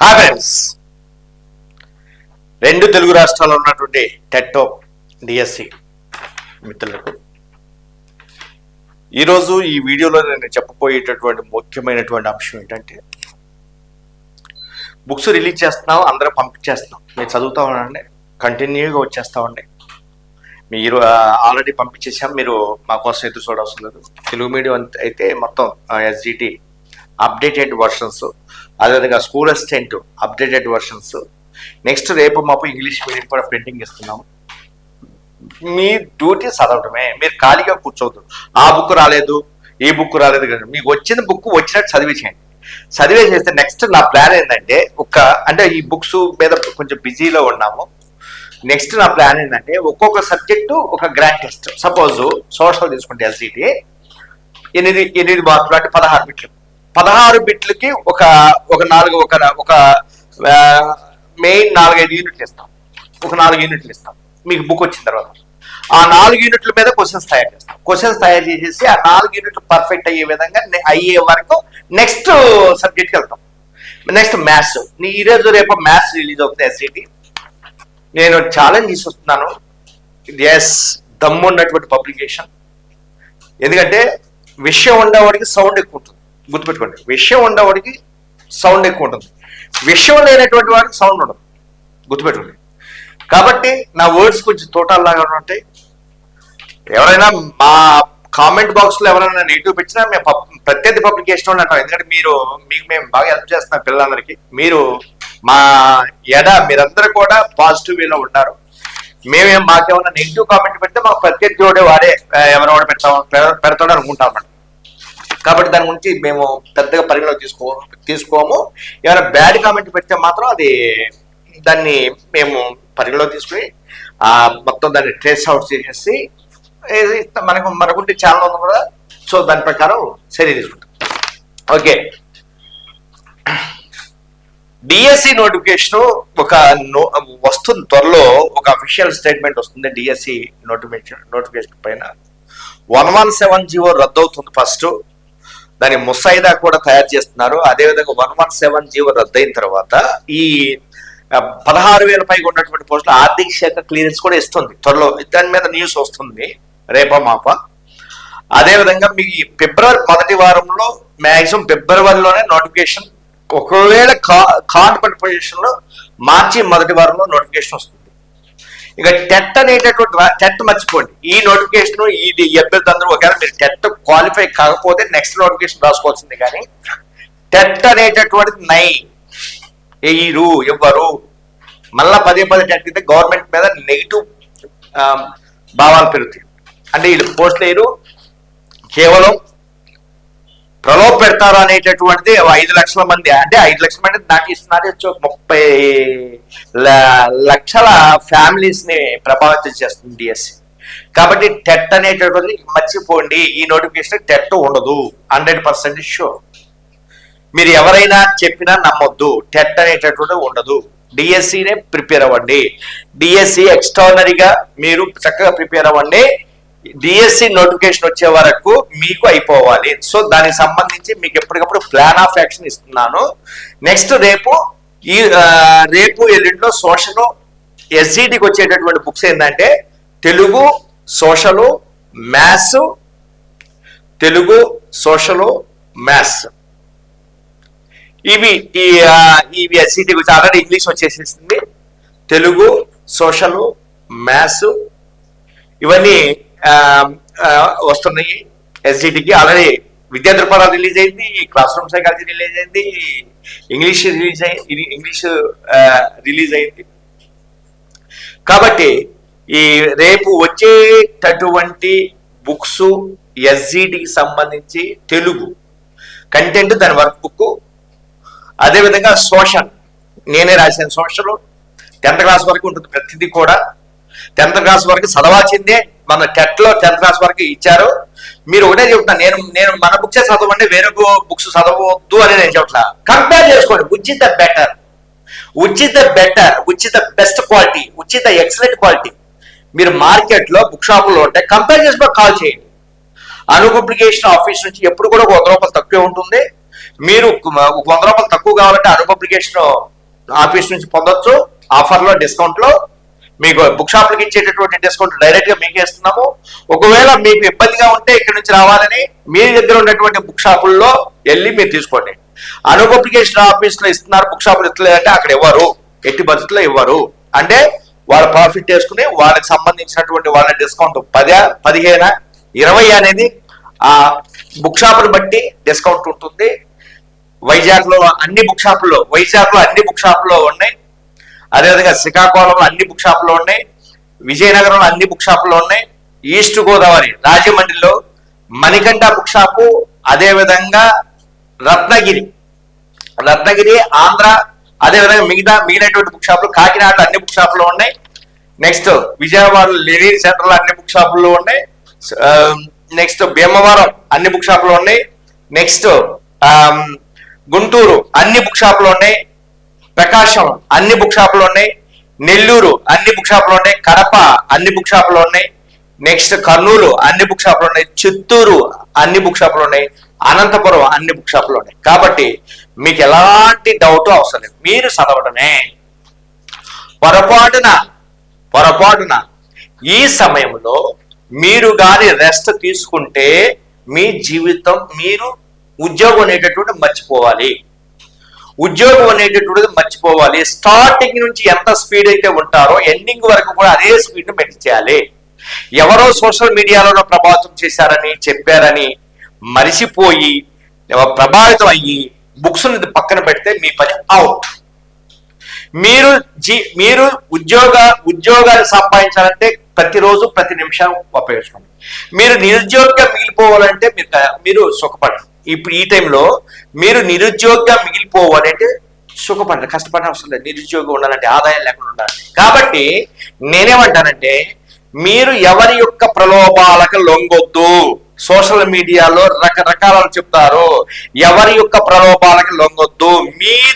Happens రెండు తెలుగు రాష్ట్రాల్లో ఉన్నటువంటి టెట్టో డిఎస్సి మిత్రులకు. ఈరోజు ఈ వీడియోలో నేను చెప్పబోయేటటువంటి ముఖ్యమైనటువంటి అంశం ఏంటంటే బుక్స్ రిలీజ్ చేస్తున్నాం అందరూ పంపించేస్తున్నాం మీరు చదువుతా ఉండండి కంటిన్యూగా వచ్చేస్తా ఉండే మీరు ఆల్రెడీ పంపించేసాం మీరు మా కోసం ఎదురు చూడవసరం లేదు. తెలుగు మీడియం అయితే మొత్తం ఎస్జిటి అప్డేటెడ్ వర్షన్స్ అదేవిధంగా school assistant updated versions next రేపు మాపు ఇంగ్లీష్ మీడియం కూడా ప్రింటింగ్ ఇస్తున్నాము. మీ డ్యూటీ చదవటమే. మీరు ఖాళీగా కూర్చోవద్దు. ఆ బుక్ రాలేదు ఈ బుక్ రాలేదు కదా మీకు వచ్చిన బుక్ వచ్చినట్టు చదివేసేయండి చదివేసేస్తే నెక్స్ట్ నా ప్లాన్ ఏంటంటే ఒక అంటే ఈ బుక్స్ మీద కొంచెం బిజీలో ఉన్నాము. నెక్స్ట్ నా ప్లాన్ ఏంటంటే ఒక్కొక్క సబ్జెక్టు ఒక గ్రాండ్ టెస్ట్ సపోజ్ సోషల్ తీసుకుంటే ఎల్సీటీ ఎనిమిది ఎనిమిది మార్కులు అంటే పదహారు బిట్లు పదహారు బిట్లకి ఒక ఒక నాలుగు ఒక ఒక మెయిన్ నాలుగైదు యూనిట్లు ఇస్తాం. ఒక నాలుగు యూనిట్లు ఇస్తాం. మీకు బుక్ వచ్చిన తర్వాత. ఆ నాలుగు యూనిట్ల మీద క్వశ్చన్స్ తయారు చేస్తాం. క్వశ్చన్స్ తయారు చేసేసి ఆ నాలుగు యూనిట్లు పర్ఫెక్ట్ అయ్యే విధంగా అయ్యే వరకు నెక్స్ట్ సబ్జెక్ట్కి వెళ్తాం. నెక్స్ట్ మ్యాథ్స్ నీ ఈరోజు రేపు మ్యాథ్స్ రిలీజ్ అవుతుంది ఎస్ఐటి నేను ఛాలెంజ్ తీసుకొస్తున్నాను. ఎస్ దమ్ము ఉన్నటువంటి పబ్లికేషన్ ఎందుకంటే విషయం ఉండేవాడికి సౌండ్ ఎక్కువ ఉంటుంది. గుర్తుపెట్టుకోండి. విషయం ఉండేవాడికి సౌండ్ ఎక్కువ ఉంటుంది. విషయం లేనటువంటి వాడికి సౌండ్ ఉండదు. గుర్తుపెట్టుకోండి. కాబట్టి నా వర్డ్స్ కొంచెం తోటాల్లాగా ఉంటాయి ఎవరైనా మా కామెంట్ బాక్స్లో ఎవరైనా నెగిటివ్ పెట్టినా మేము పబ్- ప్రత్యర్థి పబ్లికేషన్ వాళ్ళు అంటాం. ఎందుకంటే మీరు మీకు మేము బాగా హెల్ప్ చేస్తున్నాం పిల్లలందరికీ. మీరు మా ఎడ మీరందరూ కూడా పాజిటివ్ వేలో ఉన్నారు. మేమేం మాకేమన్నా నెగిటివ్ కామెంట్ పెడితే మాకు ప్రత్యర్థి వాడే వాడే ఎవరో వాడు పెడతాం పెడతాడు అనుకుంటాం అన్నమాట. కాబట్టి దాని గురించి మేము పెద్దగా పరిగణలో తీసుకో తీసుకోము. ఏమైనా బ్యాడ్ కామెంట్ పెడితే మాత్రం అది దాన్ని మేము పరిగణలో తీసుకుని మొత్తం దాన్ని ట్రేస్ అవుట్ చేసేసి మనకు మనకుంటే ఛానల్ ఉంది కూడా సో దాని ప్రకారం చర్య తీసుకుంటాం. ఓకే డిఎస్సి నోటిఫికేషన్ ఒక నో వస్తుంది త్వరలో ఒక అఫీషియల్ స్టేట్మెంట్ వస్తుంది డిఎస్సి నోటిఫికేషన్ నోటిఫికేషన్ పైన. వన్ వన్ సెవెన్ జీవో రద్దు అవుతుంది ఫస్ట్ దాని ముసాయిదా కూడా తయారు చేస్తున్నారు. అదేవిధంగా వన్ వన్ సెవెన్ జీవో రద్దయిన తర్వాత ఈ పదహారు వేల పైగా ఉన్నటువంటి పోస్టులు ఆర్థిక శాఖ క్లియరెన్స్ కూడా ఇస్తుంది. త్వరలో దాని మీద న్యూస్ వస్తుంది. రేపా మాప. అదేవిధంగా మీ ఫిబ్రవరి మొదటి వారంలో మ్యాక్సిమం ఫిబ్రవరిలోనే నోటిఫికేషన్ ఒకవేళ కా కార్డ్ పొజిషన్లో మార్చి మొదటి వారంలో నోటిఫికేషన్ వస్తుంది. ఇక టెట్ అనేటటువంటి టెట్ మర్చిపోండి. ఈ నోటిఫికేషన్ ఈ అభ్యర్థి అందరూ ఒకవేళ మీరు టెట్ క్వాలిఫై కాకపోతే నెక్స్ట్ నోటిఫికేషన్ రాసుకోవాల్సింది కానీ టెట్ అనేటటువంటిది నై వేయరు ఇవ్వరు మళ్ళా పదే పదే టెట్ అయితే గవర్నమెంట్ మీద నెగిటివ్ భావాలు పెరుగుతాయి. అంటే వీళ్ళు పోస్టులు వేయరు కేవలం ప్రలోభ పెడతారు అనేటటువంటిది ఐదు లక్షల మంది అంటే ఐదు లక్షల మంది నాకు ఇస్తున్నారు. ముప్పై లక్షల ఫ్యామిలీస్ని ప్రభావితం చేస్తుంది డిఎస్సి కాబట్టి టెట్ అనేటటువంటిది మర్చిపోండి. ఈ నోటిఫికేషన్ టెట్ ఉండదు. Hundred percent sure. మీరు ఎవరైనా చెప్పినా నమ్మొద్దు. టెట్ అనేటటువంటి ఉండదు. డిఎస్సినే ప్రిపేర్ అవ్వండి. డిఎస్సి ఎక్స్ట్రానరీగా మీరు చక్కగా ప్రిపేర్ అవ్వండి. డిఎస్సి నోటిఫికేషన్ వచ్చే వరకు మీకు అయిపోవాలి. సో దానికి సంబంధించి మీకు ఎప్పటికప్పుడు ప్లాన్ ఆఫ్ యాక్షన్ ఇస్తున్నాను. నెక్స్ట్ రేపు ఈ రేపు ఎల్లుండిలో సోషల్ ఎస్జిటికి వచ్చేటటువంటి బుక్స్ ఏంటంటే Telugu social maths Telugu social maths ఇవి ఈ ఇవి ఎస్సిటి గురించి ఆల్రెడీ ఇంగ్లీష్ వచ్చేసేసింది. తెలుగు సోషల్ మ్యాథ్స్ ఇవన్నీ వస్తున్నాయి. ఎస్జిటికి ఆల్రెడీ విద్యా దృక్పథాలు రిలీజ్ అయింది క్లాస్ రూమ్ సైకాలజీ రిలీజ్ అయింది ఇంగ్లీష్ రిలీజ్ అయింది ఇంగ్లీష్ రిలీజ్ అయింది. కాబట్టి ఈ రేపు వచ్చేటటువంటి బుక్స్ ఎస్జిటికి సంబంధించి తెలుగు కంటెంట్ దాని వర్క్ బుక్ అదేవిధంగా సోషల్ నేనే రాసిన సోషల్ టెన్త్ క్లాస్ వరకు ఉంటుంది ప్రతిదీ కూడా. టెన్త్ క్లాస్ వరకు చదవాల్సిందే మన టెట్లో టెన్త్ క్లాస్ వరకు ఇచ్చారు. మీరు ఒకటే చెప్తున్నా నేను నేను మన బుక్సే చదవండి వేరే బుక్స్ చదవద్దు అని నేను చెప్పట్లా కంపేర్ చేసుకోండి which is the better which is the better which is the best quality which is the excellent quality మీరు మార్కెట్లో బుక్ షాపులో ఉంటే కంపేర్ చేసుకొని కాల్ చేయండి. అను పబ్లికేషన్ ఆఫీస్ నుంచి ఎప్పుడు కూడా ఒక వంద రూపాయలు తక్కువే ఉంటుంది. మీరు ఒక వంద రూపాయలు తక్కువ కావాలంటే అను పబ్లికేషన్ ఆఫీస్ నుంచి పొందొచ్చు. ఆఫర్లో డిస్కౌంట్లో డిస్కౌంట్లో. మీకు బుక్ షాప్లకు ఇచ్చేటటువంటి డిస్కౌంట్ డైరెక్ట్గా మీకు ఇస్తున్నాము. ఒకవేళ మీకు ఇబ్బందిగా ఉంటే ఇక్కడ నుంచి రావాలని మీ దగ్గర ఉన్నటువంటి బుక్ షాపుల్లో వెళ్ళి మీరు తీసుకోండి. అనోక్ అప్లికేషన్ ఆఫీస్లో ఇస్తున్నారు బుక్ షాపులు ఇస్తలేదంటే అక్కడ ఇవ్వరు. ఎట్టి పరిస్థితుల్లో ఇవ్వరు. అంటే వాళ్ళ ప్రాఫిట్ చేసుకుని వాళ్ళకి సంబంధించినటువంటి వాళ్ళ డిస్కౌంట్ పది పదిహేన ఇరవై అనేది ఆ బుక్ షాపును బట్టి డిస్కౌంట్ ఉంటుంది. వైజాగ్లో అన్ని బుక్ షాపుల్లో వైజాగ్లో అన్ని బుక్ షాపుల్లో ఉన్నాయి. అదేవిధంగా శ్రీకాకుళంలో అన్ని బుక్ షాపులు ఉన్నాయి. విజయనగరంలో అన్ని బుక్ షాపులు ఉన్నాయి. ఈస్ట్ గోదావరి రాజమండ్రిలో మణికంఠ బుక్ షాపు అదేవిధంగా రత్నగిరి. రత్నగిరి ఆంధ్ర అదేవిధంగా మిగతా మిగిలినటువంటి బుక్ షాపులు కాకినాడలో అన్ని బుక్ షాపులు ఉన్నాయి. నెక్స్ట్ విజయవాడలో లెనిన్ సెంటర్లో అన్ని బుక్ షాపుల్లో ఉన్నాయి. Um, నెక్స్ట్ భీమవరం అన్ని బుక్ షాపులు ఉన్నాయి. నెక్స్ట్ um, గుంటూరు అన్ని బుక్ షాపులు ఉన్నాయి. ప్రకాశం అన్ని బుక్ షాపులు ఉన్నాయి. నెల్లూరు అన్ని బుక్ షాపులు ఉన్నాయి. కడప అన్ని బుక్ షాపులు ఉన్నాయి. నెక్స్ట్ కర్నూలు అన్ని బుక్ షాపులు ఉన్నాయి. చిత్తూరు అన్ని బుక్ షాపులు ఉన్నాయి. అనంతపురం అన్ని బుక్ షాపులు ఉన్నాయి. కాబట్టి మీకు ఎలాంటి డౌట్ అవసరం లేదు. మీరు చదవడమే. పొరపాటున పొరపాటున ఈ సమయంలో మీరు గాని రెస్ట్ తీసుకుంటే మీ జీవితం మీరు ఉద్యోగం అనేటటువంటి మర్చిపోవాలి. ఉద్యోగం అనేటటువంటిది మర్చిపోవాలి. స్టార్టింగ్ నుంచి ఎంత స్పీడ్ అయితే ఉంటారో ఎండింగ్ వరకు కూడా అదే స్పీడ్ని మెయింటైన్ చేయాలి. ఎవరో సోషల్ మీడియాలో ప్రభావితం చేశారని చెప్పారని మరిసిపోయి ప్రభావితం అయ్యి బుక్స్ పక్కన పెడితే మీ పని అవుట్ మీరు జీ మీరు ఉద్యోగ ఉద్యోగాలు సంపాదించాలంటే ప్రతిరోజు ప్రతి నిమిషం ఉపయోగించుకోండి మీరు నిరుద్యోగంగా మిగిలిపోవాలంటే మీరు మీరు సుఖపడరు. ఇప్పుడు ఈ టైంలో మీరు నిరుద్యోగంగా మిగిలిపోవాలంటే సుఖపడరు కష్టపడిన అవసరం లేదు. నిరుద్యోగం ఉండాలంటే ఆదాయం లేకుండా ఉండాలి. కాబట్టి నేనేమంటానంటే మీరు ఎవరి యొక్క ప్రలోభాలకు లొంగొద్దు. సోషల్ మీడియాలో రకరకాల చెప్తారు. ఎవరి యొక్క ప్రలోభాలకు లొంగొద్దు. మీ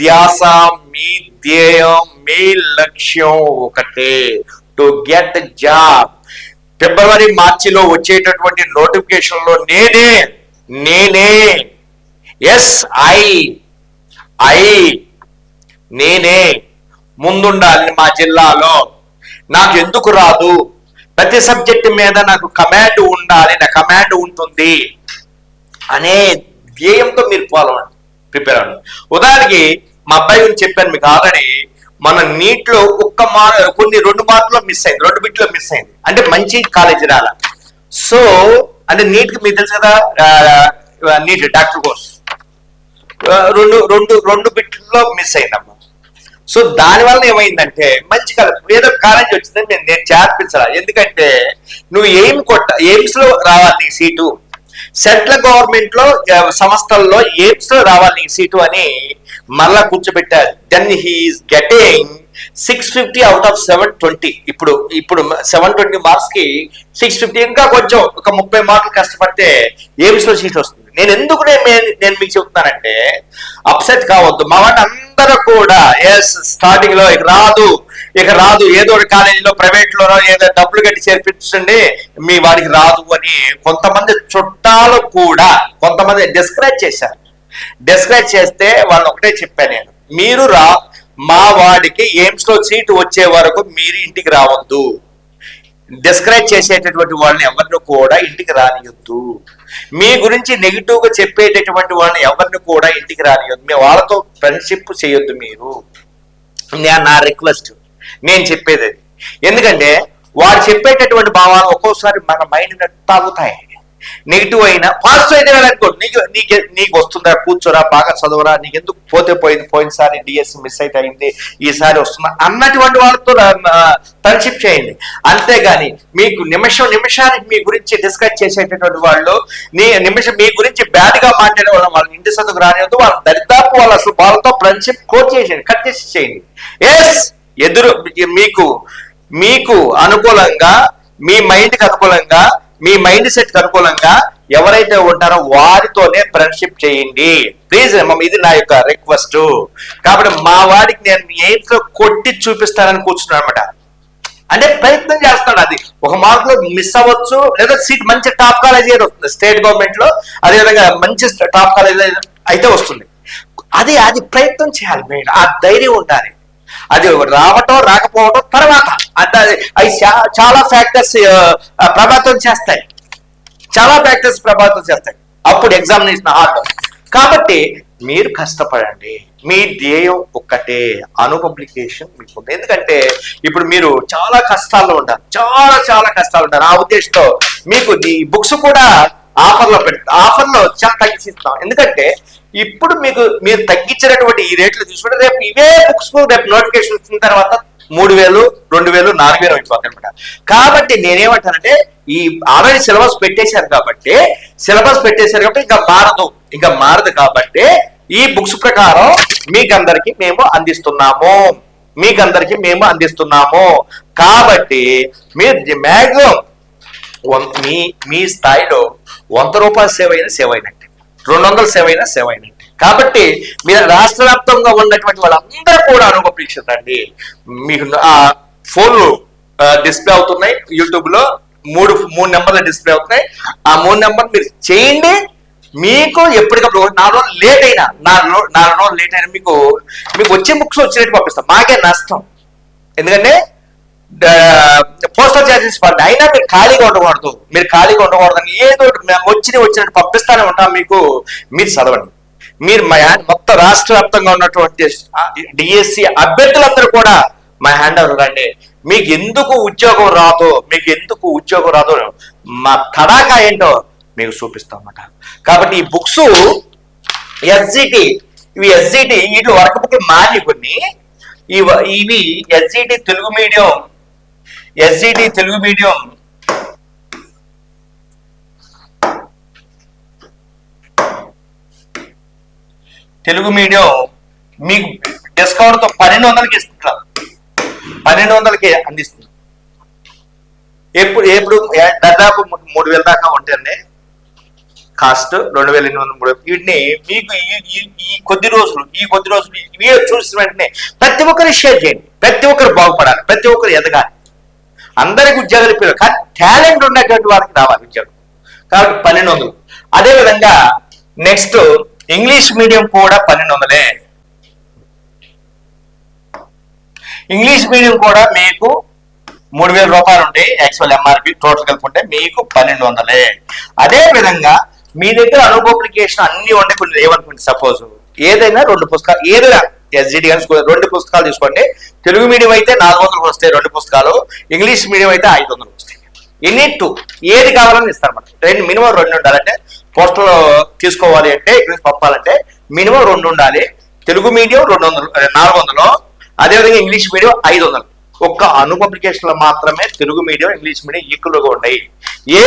ధ్యాస మీ ధ్యేయం మీ లక్ష్యం ఒకటే. To get job. ఫిబ్రవరి మార్చిలో వచ్చేటటువంటి నోటిఫికేషన్లో నేనే నేనే. ఎస్ ఐ ఐ నేనే. ముందుండాలి మా జిల్లాలో. నాకు ఎందుకు రాదు? ప్రతి సబ్జెక్ట్ మీద నాకు కమాండ్ ఉండాలి నా కమాండ్ ఉంటుంది అనే ధ్యేయంతో మీరు ఫాలో ప్రిపేర్ అవ్వండి. ఉదాహరణకి మా అబ్బాయి గురించి చెప్పాను మీకు ఆల్రెడీ. మన నీట్లో ఒక్క మార్ కొన్ని రెండు మార్కులో మిస్ అయింది రెండు బిట్లో మిస్ అయింది. అంటే మంచి కాలేజీ రాల. సో అంటే నీట్కి మీకు తెలుసు కదా నీట్ డాక్టర్ కోర్స్ రెండు రెండు రెండు బిట్లో మిస్ అయిందమ్మా. సో దాని వల్ల ఏమైందంటే మంచి కాలేజ్ ఏదో కాలేజ్ వచ్చిందని నేను నేను చేర్పించాలి. ఎందుకంటే నువ్వు ఏం కొట్ట ఎయిమ్స్లో రావాలి నీ సీటు. సెంట్రల్ గవర్నమెంట్లో సంస్థల్లో ఎయిమ్స్లో రావాలి నీ సీటు అని మళ్ళా కూర్చోబెట్టారు. Then he is getting six fifty out of seven twenty ఇప్పుడు ఇప్పుడు సెవెన్ ట్వంటీ మార్క్స్కి సిక్స్ ఫిఫ్టీ ఇంకా కొంచెం ఒక ముప్పై మార్కులు కష్టపడితే ఎయిమ్స్ సీట్ వస్తుంది? నేను ఎందుకు నేను మీకు చెప్తున్నానంటే అప్సెట్ కావద్దు. మా వాటి అందరూ కూడా ఎస్ స్టార్టింగ్లో ఇక రాదు. ఇక రాదు. ఏదో ఒక కాలేజీలో ప్రైవేట్ లోనో ఏదో డబ్బులు కట్టి చేర్పించండి మీ వాడికి రాదు అని కొంతమంది చుట్టాలు కూడా కొంతమంది డిస్క్రైబ్ చేశారు. డిస్క్రైబ్ చేస్తే వాళ్ళు ఒకటే చెప్పాను నేను. మీరు రా మా వాడికి ఎయిమ్స్లో సీటు వచ్చే వరకు మీరు ఇంటికి రావద్దు. డిస్కరేజ్ చేసేటటువంటి వాళ్ళని ఎవరిని కూడా ఇంటికి రానియొద్దు. మీ గురించి నెగిటివ్గా చెప్పేటటువంటి వాళ్ళని ఎవరిని కూడా ఇంటికి రానియొద్దు. మీ వాళ్ళతో ఫ్రెండ్షిప్ చేయొద్దు మీరు. నేను నా రిక్వెస్ట్. నేను చెప్పేది అది. ఎందుకంటే వాడు చెప్పేటటువంటి భావాలు ఒక్కోసారి మన మైండ్ తాగుతాయి నెగిటివ్ అయినా పాజిటివ్ అయితే అనుకో నీకు నీకు నీకు వస్తుందా? కూర్చోరా బాగా చదవరా నీకు ఎందుకు పోతే పోయింది పోయినసారి డిఎస్ మిస్ అయితే అయింది ఈసారి వస్తుందా? అన్నటువంటి వాళ్ళతో ఫ్రెండ్షిప్ చేయండి. అంతేగాని మీకు నిమిషం నిమిషానికి మీ గురించి డిస్కస్ చేసేటటువంటి వాళ్ళు నీ నిమిషం మీ గురించి బ్యాడ్గా మాట్లాడే వాళ్ళు వాళ్ళ ఇంటి చదువుకు రానివద్దు వాళ్ళ దరిదాపు వాళ్ళు అసలు వాళ్ళతో ఫ్రెండ్షిప్ కోట్ చేసేయండి కట్ చేసి చేయండి. ఎస్ ఎదురు మీకు మీకు అనుకూలంగా మీ మైండ్కి అనుకూలంగా మీ మైండ్ సెట్ అనుకూలంగా ఎవరైతే ఉంటారో వారితోనే ఫ్రెండ్షిప్ చేయండి. ప్లీజ్ ఇది నా యొక్క రిక్వెస్ట్. కాబట్టి మా వాడికి నేను ఎయిమ్స్ కొట్టి చూపిస్తానని కూర్చున్నాను అనమాట అంటే ప్రయత్నం చేస్తాడు అది. ఒక మార్కులో మిస్ అవ్వచ్చు లేదా సీట్ మంచి టాప్ కాలేజ్ ఏదో వస్తుంది స్టేట్ గవర్నమెంట్లో అదేవిధంగా మంచి టాప్ కాలేజ్ అయితే వస్తుంది. అది అది ప్రయత్నం చేయాలి మెయిన్. ఆ ధైర్యం ఉండాలి. అది రావటం రాకపోవటం తర్వాత. అంటే అది అవి చాలా ఫ్యాక్టర్స్ ప్రభావితం చేస్తాయి. చాలా ఫ్యాక్టర్స్ ప్రభావితం చేస్తాయి. అప్పుడు ఎగ్జామినేషన్ హార్డ్. కాబట్టి మీరు కష్టపడండి. మీ ధ్యేయం ఒక్కటే. అనుపబ్లికేషన్ మీకు ఉంది. ఎందుకంటే ఇప్పుడు మీరు చాలా కష్టాల్లో ఉంటారు. చాలా చాలా కష్టాలు ఉంటారు. ఆ ఉద్దేశంతో మీకు ఈ బుక్స్ కూడా ఆఫర్లో పెడతా ఆఫర్లో చాలా తగ్గిస్తాం ఎందుకంటే ఇప్పుడు మీకు మీరు తగ్గించినటువంటి ఈ రేట్లు తీసుకుంటే రేపు ఇవే బుక్స్ రేపు నోటిఫికేషన్ వచ్చిన తర్వాత మూడు వేలు రెండు వేలు నాలుగు వేలు అయిపోతాయి అనమాట కాబట్టి నేనేమంటానంటే ఈ ఆల్రెడీ సిలబస్ పెట్టేశారు కాబట్టి సిలబస్ పెట్టేశారు కాబట్టి ఇంకా మారదు ఇంకా మారదు కాబట్టి ఈ బుక్స్ ప్రకారం మీకందరికి మేము అందిస్తున్నాము. మీకందరికి మేము అందిస్తున్నాము. కాబట్టి మీరు మ్యాక్సిమం మీ మీ స్థాయిలో వంద రూపాయల సేవ అయిన సేవ అయినట్టే. రెండు వందల సేవ అయినా సేవ అయినా. కాబట్టి మీరు రాష్ట్ర వ్యాప్తంగా ఉన్నటువంటి వాళ్ళందరూ కూడా అనుభవించండి మీకు ఆ ఫోన్లు డిస్ప్లే అవుతున్నాయి. యూట్యూబ్లో మూడు మూడు నెంబర్లు డిస్ప్లే అవుతున్నాయి. ఆ మూడు నెంబర్ మీరు చేయండి. మీకు ఎప్పటికప్పుడు నాలుగు రోజులు లేట్ అయినా నాలుగు నాలుగు రోజులు లేట్ అయినా మీకు మీకు వచ్చే బుక్స్ వచ్చినట్టు పంపిస్తాం. మాకే నష్టం. ఎందుకంటే పోస్టల్ చార్జెస్ పడ్డ అయినా మీరు ఖాళీగా ఉండకూడదు. మీరు ఖాళీగా ఉండకూడదు ఏదో మేము వచ్చిన వచ్చినట్టు పంపిస్తానే ఉంటాం. మీకు మీరు చదవండి. మీరు మా మొత్తం రాష్ట్ర వ్యాప్తంగా ఉన్నటువంటి డిఎస్సి అభ్యర్థులందరూ కూడా మా హ్యాండ్ ఓవర్ రండి. మీకు ఎందుకు ఉద్యోగం రాదు? మీకు ఎందుకు ఉద్యోగం రాదు? మా తడాకా ఏంటో మీకు చూపిస్తాం అన్నమాట. కాబట్టి ఈ బుక్స్ ఎస్జిటి ఇవి ఎస్జిటి వీటి వర్క్ బుక్ మాని కొన్ని. ఇవ- ఇవి SGT Telugu medium SGT Telugu medium. Telugu medium మీకు డిస్కౌంట్తో పన్నెండు వందలకి ఇస్తున్నారు పన్నెండు వందలకి అందిస్తుంది ఎప్పుడు ఎప్పుడు దాదాపు మూడు వేల దాకా ఉంటాయండి. కాస్ట్ రెండు వేల ఎనిమిది వందల మూడు వీటిని మీకు ఈ- కొద్ది రోజులు ఈ కొద్ది రోజులు ఇవే చూసిన వెంటనే ప్రతి ఒక్కరు షేర్ చేయండి. ప్రతి ఒక్కరు బాగుపడాలి. ప్రతి ఒక్కరు ఎదగాలి. అందరికి ఉద్యోగాలు ఇప్పారు కానీ టాలెంట్ ఉన్నటువంటి వారికి రావాలి ఉద్యోగం. కాబట్టి పన్నెండు వందలు అదే విధంగా నెక్స్ట్ ఇంగ్లీష్ మీడియం కూడా పన్నెండు వందలే ఇంగ్లీష్ మీడియం కూడా మీకు మూడు వేల రూపాయలు ఉంటాయి యాక్చువల్ ఎంఆర్పి టోటల్ కలుపుకుంటే మీకు పన్నెండు వందలే అదే విధంగా మీ దగ్గర అనుభవ అప్లికేషన్ అన్ని ఉండే కొన్ని లేవనుకోండి సపోజ్ ఏదైనా రెండు పుస్తకాలు ఏదైనా ఎస్జిడి కానీ రెండు పుస్తకాలు తీసుకోండి. తెలుగు మీడియం అయితే నాలుగు వందలకు వస్తాయి రెండు పుస్తకాలు. ఇంగ్లీష్ మీడియం అయితే ఐదు వందలకు వస్తాయి. ఎనీ టూ ఏది కావాలని ఇస్తారు మనం రెండు మినిమం రెండు ఉండాలంటే పోస్టల్ తీసుకోవాలి అంటే ఇంగ్లీష్ పంపాలంటే మినిమం రెండు ఉండాలి. తెలుగు మీడియం రెండు వందలు నాలుగు వందలు. అదేవిధంగా ఇంగ్లీష్ మీడియం ఐదు వందలు. ఒక్క అను పబ్లికేషన్లో మాత్రమే తెలుగు మీడియం ఇంగ్లీష్ మీడియం ఈక్వల్గా ఉన్నాయి. ఏ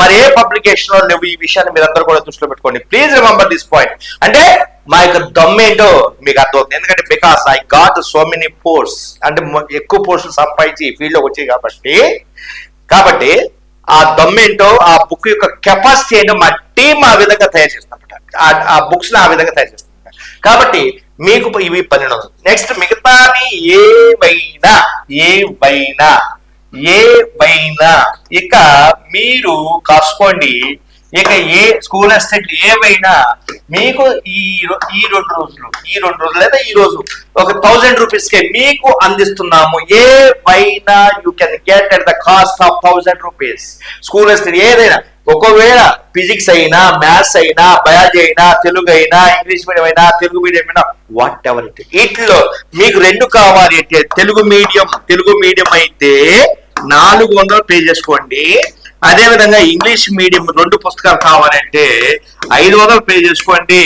మరి ఏ పబ్లికేషన్లో లేవు ఈ విషయాన్ని మీరందరూ కూడా దృష్టిలో పెట్టుకోండి. Please remember this point. అంటే మా యొక్క దమ్మేంటో మీకు అర్థమవుతుంది. ఎందుకంటే because I got so many posts అంటే ఎక్కువ పోస్టులు సంపాదించి ఫీల్డ్ వచ్చాయి కాబట్టి కాబట్టి ఆ దమ్మేంటో ఆ బుక్ యొక్క కెపాసిటీ ఏంటో మా టీం ఆ విధంగా తయారు చేస్తాం ఆ- బుక్స్ని బుక్స్ ఆ విధంగా తయారు చేస్తుంది కాబట్టి మీకు ఇవి పన్నెండు నెక్స్ట్ మిగతావి ఏవైనా ఏవైనా ఏవైనా ఇక మీరు కాసుకోండి ఇక ఏ స్కూల్ అసిస్టెంట్ ఏవైనా మీకు ఈ ఈ రెండు రోజులు ఈ రెండు రోజులు లేదా ఈ రోజు ఒక థౌజండ్ రూపీస్కే మీకు అందిస్తున్నాము. ఏవైనా you can get at the cost of thousand rupees school assistant ఏదైనా ఒకవేళ ఫిజిక్స్ అయినా మ్యాథ్స్ అయినా బయాలజీ అయినా తెలుగు అయినా ఇంగ్లీష్ మీడియం అయినా తెలుగు మీడియం అయినా వాట్ ఎవర్ ఇట్ వీటిలో మీకు రెండు కావాలి అంటే తెలుగు మీడియం తెలుగు మీడియం అయితే నాలుగు వందలు పే చేసుకోండి. అదే విధంగా ఇంగ్లీష్ మీడియం రెండు పుస్తకాలు కావాలంటే ఐదు వందలు పే చేసుకోండి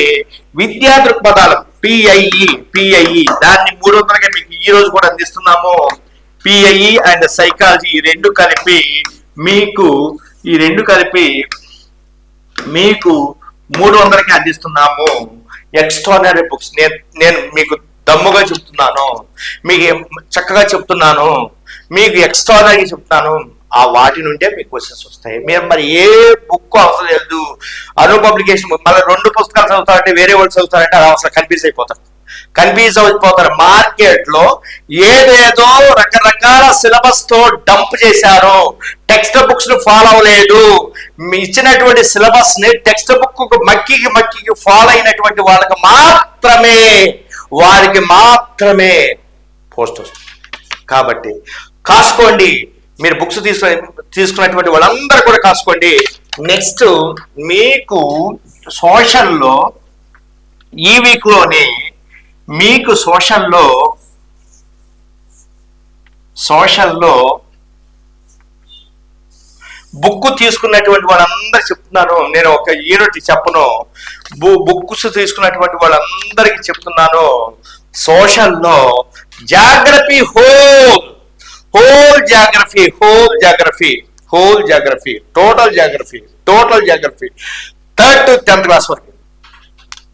విద్యా దృక్పథాలు పిఐఈ పిఐఈ దాన్ని మూడు వందలకే మీకు ఈ రోజు కూడా అందిస్తున్నాము. పిఐఈ అండ్ సైకాలజీ ఈ రెండు కలిపి మీకు ఈ రెండు కలిపి మీకు మూడు వందలకి అందిస్తున్నాము. ఎక్స్ట్రానరీ బుక్స్ నేను నేను మీకు దమ్ముగా చెప్తున్నాను. మీకు చక్కగా చెప్తున్నాను. మీకు ఎక్స్ట్రానరీ చెప్తున్నాను. ఆ వాటి నుండే మీకు క్వశ్చన్స్ వస్తాయి. మీరు మరి ఏ బుక్ అవసరం లేదు. అను పబ్లికేషన్ మళ్ళీ రెండు పుస్తకాలు చదువుతారంటే వేరే వాళ్ళు చదువుతారంటే అది అవసరం. కన్ఫ్యూజ్ అయిపోతారు. కన్ఫ్యూజ్ అయిపోతారు. మార్కెట్లో ఏదేదో రకరకాల సిలబస్తో డంప్ చేశారు. టెక్స్ట్ బుక్స్ను ఫాలో అవ్వలేదు. మీ ఇచ్చినటువంటి సిలబస్ని టెక్స్ట్ బుక్ మక్కికి మక్కికి ఫాలో అయినటువంటి వాళ్ళకి మాత్రమే వారికి మాత్రమే పోస్ట్ వస్తుంది. కాబట్టి కాసుకోండి. మీరు బుక్స్ తీసుకునే తీసుకున్నటువంటి వాళ్ళందరూ కూడా కాసుకోండి. నెక్స్ట్ మీకు సోషల్లో ఈ వీక్లోనే మీకు సోషల్లో సోషల్లో బుక్ తీసుకున్నటువంటి వాళ్ళందరూ చెప్తున్నాను. నేను ఒక యూనిట్ చెప్పను. బు బుక్స్ తీసుకున్నటువంటి వాళ్ళందరికీ చెప్తున్నాను. సోషల్లో geography whole whole geography whole geography whole geography total geography total geography third to tenth class వరకు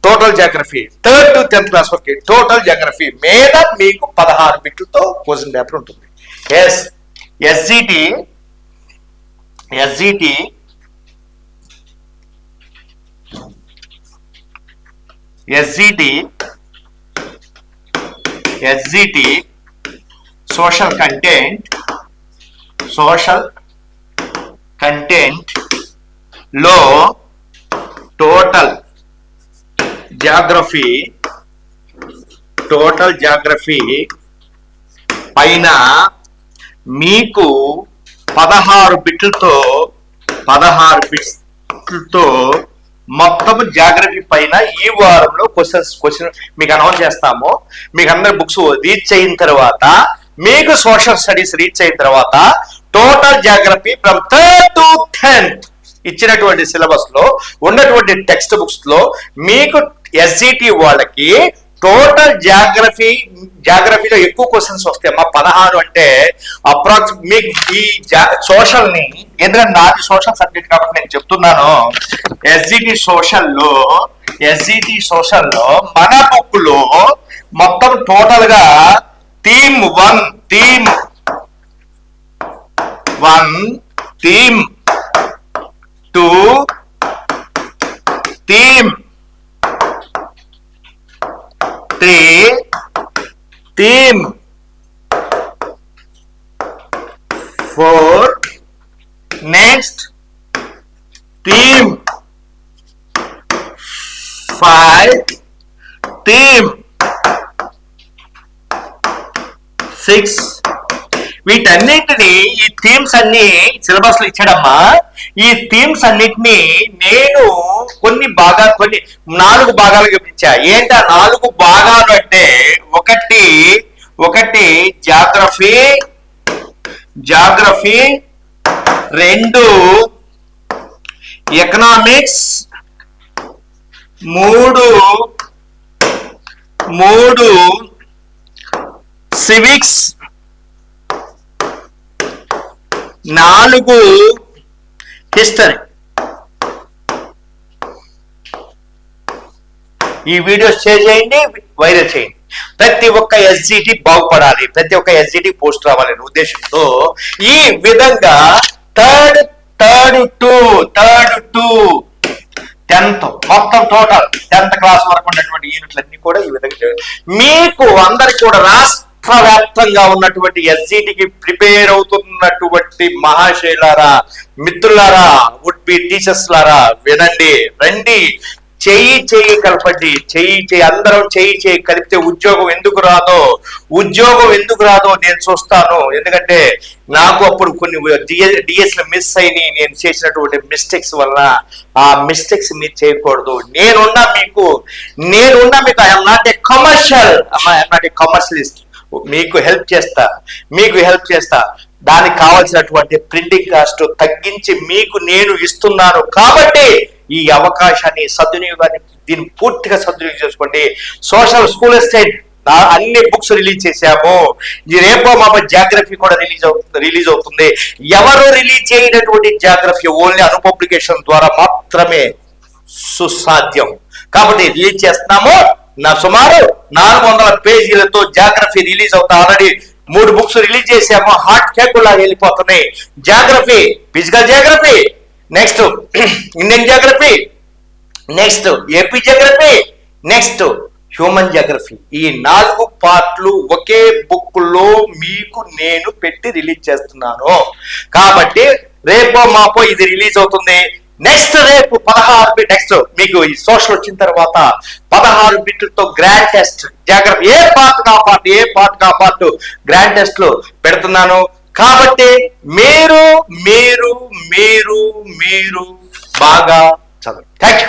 total geography third to tenth class వరకు టోటల్ జాగ్రఫీ మీద మీకు పదహారు బిట్లతో క్వశ్చన్ పేపర్ ఉంటుంది. S SGT SGT SGT SGT social content social కంటెంట్లో total geography total geography పైన మీకు పదహారు బిట్లతో పదహారు బిట్లతో మొత్తం జాగ్రఫీ పైన ఈ వారంలో క్వశ్చన్స్ క్వశ్చన్ మీకు అనౌన్స్ చేస్తాము. మీకు అందరి బుక్స్ రీచ్ అయిన తర్వాత మీకు సోషల్ స్టడీస్ రీచ్ అయిన తర్వాత total geography from third to tenth ఇచ్చినటువంటి సిలబస్లో ఉన్నటువంటి టెక్స్ట్ బుక్స్లో మీకు ఎస్జిటి వాళ్ళకి టోటల్ జాగ్రఫీ జాగ్రఫీలో ఎక్కువ క్వశ్చన్స్ వస్తాయి. మా పదహారు అంటే అప్రాక్స్ మీకు ఈ సోషల్ని ఎందుకంటే నాది సోషల్ సబ్జెక్ట్ కాబట్టి నేను చెప్తున్నాను. ఎస్జిటి సోషల్లో ఎస్జిటి సోషల్లో మన బుక్లో మొత్తం టోటల్గా Team one team one team two team three team four next team five team. Six. వీటన్నిటిని ఈ థీమ్స్ అన్ని సిలబస్లో ఇచ్చాడమ్మా. ఈ థీమ్స్ అన్నిటిని నేను కొన్ని భాగాలు కొన్ని నాలుగు భాగాలు పిలిచా ఏంటి ఆ నాలుగు భాగాలు అంటే ఒకటి ఒకటి జాగ్రఫీ జాగ్రఫీ రెండు ఎకనామిక్స్ మూడు మూడు సివిక్స్ నాలుగు హిస్టరీ. ఈ వీడియోస్ షేర్ చేయండి వైరల్ చేయండి. ప్రతి ఒక్క ఎస్జిటి బాగుపడాలి ప్రతి ఒక్క ఎస్జిటి పోస్ట్ రావాలనే ఉద్దేశంతో ఈ విధంగా third third to third to tenth మొత్తం టోటల్ టెన్త్ క్లాస్ వరకు ఉన్నటువంటి యూనిట్లన్నీ కూడా ఈ విధంగా మీకు అందరికి కూడా రాష్ట్ర వ్యాప్తంగా ఉన్నటువంటి ఎస్జిటికి ప్రిపేర్ అవుతున్నటువంటి మహాశైలారా మిత్రులారా వుడ్ బి టీచర్స్ లారా వినండి రండి. చెయ్యి చెయ్యి కలపండి. చెయ్యి చెయ్యి అందరం చెయ్యి చెయ్యి కలిపితే ఉద్యోగం ఎందుకు రాదో ఉద్యోగం ఎందుకు రాదో నేను చూస్తాను. ఎందుకంటే నాకు అప్పుడు కొన్ని డిఎస్ మిస్ అయినాయి నేను చేసినటువంటి మిస్టేక్స్ వల్ల. ఆ మిస్టేక్స్ మీరు చేయకూడదు. నేనున్నా మీకు నేనున్నా మీకు I'm not a commercial I'm not a commercialist మీకు హెల్ప్ చేస్తా మీకు హెల్ప్ చేస్తా. దానికి కావాల్సినటువంటి ప్రింటింగ్ కాస్ట్ తగ్గించి మీకు నేను ఇస్తున్నాను కాబట్టి ఈ అవకాశాన్ని సద్వినియోగాన్ని దీన్ని పూర్తిగా సద్వినియోగం చేసుకోండి. సోషల్ స్కూల్ ఎస్టేట్ అన్ని బుక్స్ రిలీజ్ చేశాము. రేపో మామ జాగ్రఫీ కూడా రిలీజ్ అవుతుంది రిలీజ్ అవుతుంది. ఎవరు రిలీజ్ చేయనటువంటి జాగ్రఫీ ఓన్లీ అను పబ్లికేషన్ ద్వారా మాత్రమే సుసాధ్యం. కాబట్టి రిలీజ్ చేస్తున్నాము నా సుమారు నాలుగు వందల పేజీలతో జాగ్రఫీ రిలీజ్ అవుతా ఆల్రెడీ మూడు బుక్స్ రిలీజ్ చేసాము హార్ట్ కేక్ లాగా వెళ్ళిపోతున్నాయి. Geography physical geography next Indian geography next AP geography next human geography. ఈ నాలుగు పార్ట్లు ఒకే బుక్లో మీకు నేను పెట్టి రిలీజ్ చేస్తున్నాను. కాబట్టి రేపో మాపో ఇది రిలీజ్ అవుతుంది. నెక్స్ట్ రేపు పదహారు బిట్ నెక్స్ట్ మీకు ఈ సోషల్ వచ్చిన తర్వాత పదహారు బిట్లతో గ్రాండ్ టెస్ట్ జాగ్రత్త ఏ పార్ట్ కా పార్ట్ ఏ పార్ట్ కా పార్ట్ గ్రాండ్ టెస్ట్లో పెడుతున్నాను. కాబట్టి మీరు మీరు మీరు మీరు బాగా చదవండి. Thank you